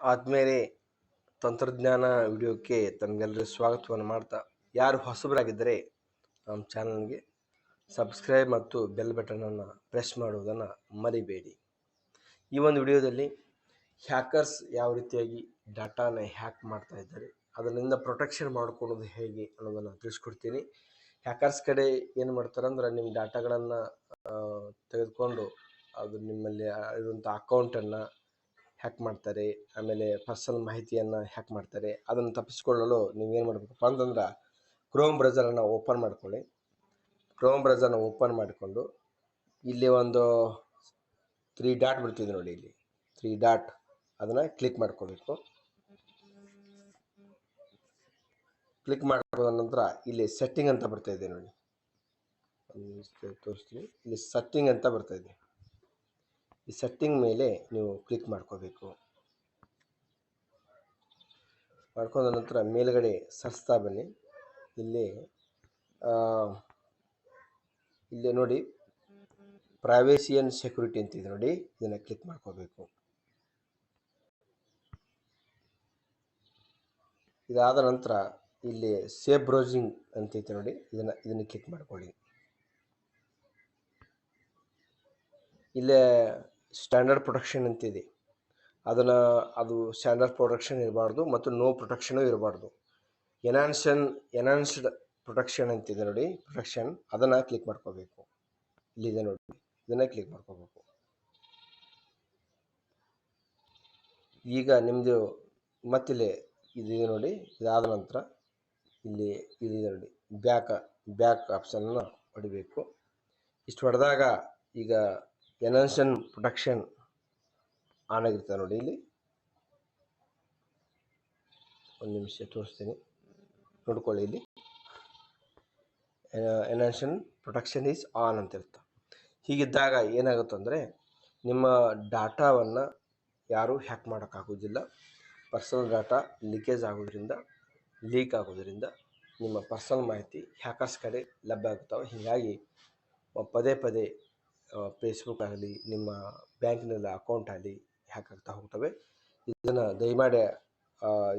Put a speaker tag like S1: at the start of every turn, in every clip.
S1: ಆದ್ಮೇಲೆ ತಂತ್ರಜ್ಞಾನ ವಿಡಿಯೋಕ್ಕೆ ತಮಗೆಲ್ಲರೂ ಸ್ವಾಗತವನ್ನು ಮಾಡ್ತಾ, ಯಾರು ಹೊಸಬರಾಗಿದ್ದರೆ ನಮ್ಮ ಚಾನಲ್ಗೆ ಸಬ್ಸ್ಕ್ರೈಬ್ ಮತ್ತು ಬೆಲ್ ಬಟನನ್ನು ಪ್ರೆಸ್ ಮಾಡುವುದನ್ನು ಮರಿಬೇಡಿ. ಈ ಒಂದು ವಿಡಿಯೋದಲ್ಲಿ ಹ್ಯಾಕರ್ಸ್ ಯಾವ ರೀತಿಯಾಗಿ ಡಾಟಾನ ಹ್ಯಾಕ್ ಮಾಡ್ತಾ ಇದ್ದಾರೆ, ಅದರಿಂದ ಪ್ರೊಟೆಕ್ಷನ್ ಮಾಡ್ಕೊಳ್ಳೋದು ಹೇಗೆ ಅನ್ನೋದನ್ನು ತಿಳಿಸ್ಕೊಡ್ತೀನಿ. ಹ್ಯಾಕರ್ಸ್ ಕಡೆ ಏನು ಮಾಡ್ತಾರೆ ಅಂದ್ರೆ ನಿಮ್ಮ ಡಾಟಾಗಳನ್ನು ತೆಗೆದುಕೊಂಡು ಅದು ನಿಮ್ಮಲ್ಲಿ ಇರುವಂಥ ಅಕೌಂಟನ್ನು ಹ್ಯಾಕ್ ಮಾಡ್ತಾರೆ, ಆಮೇಲೆ ಪರ್ಸನಲ್ ಮಾಹಿತಿಯನ್ನು ಹ್ಯಾಕ್ ಮಾಡ್ತಾರೆ, ಅದನ್ನು ತಪ್ಪಿಸ್ಕೊಳ್ಳಲು ನೀವೇನು ಮಾಡಬೇಕಪ್ಪ ಅಂತಂದ್ರೆ ಕ್ರೋಮ್ ಬ್ರೌಸರನ್ನು ಓಪನ್ ಮಾಡ್ಕೊಳ್ಳಿ. ಕ್ರೋಮ್ ಬ್ರೌಸರ್ನ ಓಪನ್ ಮಾಡಿಕೊಂಡು, ಇಲ್ಲಿ ಒಂದು ತ್ರೀ ಡಾಟ್ ಬಿಡ್ತಿದೆ ನೋಡಿ ಇಲ್ಲಿ. ತ್ರೀ ಡಾಟ್ ಅದನ್ನು ಕ್ಲಿಕ್ ಮಾಡ್ಕೋಬೇಕು. ಕ್ಲಿಕ್ ಮಾಡ್ಕೊಂಡ ನಂತರ ಇಲ್ಲಿ ಸೆಟ್ಟಿಂಗ್ ಅಂತ ಬರ್ತಾ ಇದೆ ನೋಡಿ. ತೋರಿಸ್ತೀನಿ. ಇಲ್ಲಿ ಸೆಟ್ಟಿಂಗ್ ಅಂತ ಬರ್ತಾ ಇದೆ. ಈ ಸೆಟ್ಟಿಂಗ್ ಮೇಲೆ ನೀವು ಕ್ಲಿಕ್ ಮಾಡ್ಕೋಬೇಕು. ಮಾಡ್ಕೊಂಡ ನಂತರ ಮೇಲುಗಡೆ ಸರ್ಸ್ತಾ ಬನ್ನಿ. ಇಲ್ಲಿ ಇಲ್ಲಿ ನೋಡಿ ಪ್ರೈವೇಸಿ ಆ್ಯಂಡ್ ಸೆಕ್ಯೂರಿಟಿ ಅಂತಿದೆ ನೋಡಿ, ಇದನ್ನು ಕ್ಲಿಕ್ ಮಾಡ್ಕೋಬೇಕು. ಇದಾದ ನಂತರ ಇಲ್ಲಿ ಸೇಫ್ ಬ್ರೌಸಿಂಗ್ ಅಂತೈತೆ ನೋಡಿ, ಇದನ್ನು ಇದನ್ನು ಕ್ಲಿಕ್ ಮಾಡ್ಕೊಳ್ಳಿ. ಇಲ್ಲೇ ಸ್ಟ್ಯಾಂಡರ್ಡ್ ಪ್ರೊಟೆಕ್ಷನ್ ಅಂತಿದೆ. ಅದನ್ನು ಅದು ಸ್ಟ್ಯಾಂಡರ್ಡ್ ಪ್ರೊಟೆಕ್ಷನ್ ಇರಬಾರ್ದು ಮತ್ತು ನೋ ಪ್ರೊಟೆಕ್ಷನು ಇರಬಾರ್ದು. ಎನಾನ್ಸನ್ ಎನಾನ್ಸ್ಡ್ ಪ್ರೊಟೆಕ್ಷನ್ ಅಂತಿದೆ ನೋಡಿ ಪ್ರೊಟೆಕ್ಷನ್ ಅದನ್ನು ಕ್ಲಿಕ್ ಮಾಡ್ಕೋಬೇಕು. ಇಲ್ಲಿದೆ ನೋಡಿ, ಇದನ್ನು ಕ್ಲಿಕ್ ಮಾಡ್ಕೋಬೇಕು. ಈಗ ನಿಮ್ಮದು ಮತ್ತಿಲ್ಲಿ ಇದಿದೆ ನೋಡಿ, ಇದಾದ ನಂತರ ಇಲ್ಲಿ ಇದಿದೆ ನೋಡಿ ಬ್ಯಾಕ್ ಬ್ಯಾಕ್ ಆಪ್ಷನ್ನ ಹೊಡಿಬೇಕು ಇಷ್ಟು ಹೊಡೆದಾಗ ಈಗ ಎನನ್ಷನ್ ಪ್ರೊಟೆಕ್ಷನ್ ಆನ್ ಆಗಿರ್ತದೆ ನೋಡಿ ಇಲ್ಲಿ. ಒಂದು ನಿಮಿಷ ತೋರಿಸ್ತೀನಿ. ನೋಡ್ಕೊಳ್ಳಿ ಇಲ್ಲಿ. ಎನನ್ಷನ್ ಪ್ರೊಟೆಕ್ಷನ್ ಈಸ್ ಆನ್ ಅಂತ ಇರುತ್ತೆ ಹೀಗಿದ್ದಾಗ ಏನಾಗುತ್ತೆ ಅಂದರೆ ನಿಮ್ಮ ಡಾಟಾವನ್ನು ಯಾರೂ ಹ್ಯಾಕ್ ಮಾಡೋಕ್ಕಾಗೋದಿಲ್ಲ ಪರ್ಸನಲ್ ಡಾಟಾ ಲೀಕೇಜ್ ಆಗೋದ್ರಿಂದ ಲೀಕ್ ಆಗೋದ್ರಿಂದ ನಿಮ್ಮ ಪರ್ಸನಲ್ ಮಾಹಿತಿ ಹ್ಯಾಕರ್ಸ್ ಕಡೆ ಲಭ್ಯ ಆಗುತ್ತವೆ. ಹೀಗಾಗಿ ಪದೇ ಪದೇ ಫೇಸ್ಬುಕ್ ಆಗಲಿ, ನಿಮ್ಮ ಬ್ಯಾಂಕ್ನಲ್ಲಿ ಅಕೌಂಟ್ ಆಗಲಿ ಹ್ಯಾಕ್ ಆಗ್ತಾ ಹೋಗ್ತವೆ. ಇದನ್ನು ದಯಮಾಡಿ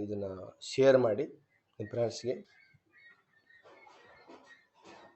S1: ಇದನ್ನು ಶೇರ್ ಮಾಡಿ ನಿಮ್ಮ ಫ್ರೆಂಡ್ಸ್ಗೆ